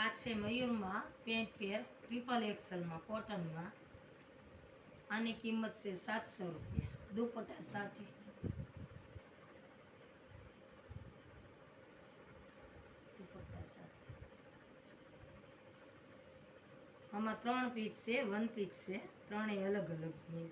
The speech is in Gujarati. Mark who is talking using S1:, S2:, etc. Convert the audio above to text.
S1: આ છે મયુરમાં પેન્ટ પેર ટ્રિપલ એક્સલમાં કોટનમાં. આની કિંમત છે સાતસો રૂપિયા. દુપટ્ટા સાથે. દુપટ્ટા સાથે. આમાં ત્રણ પીસ છે વન પીસ છે. ત્રણેય અલગ અલગ છે.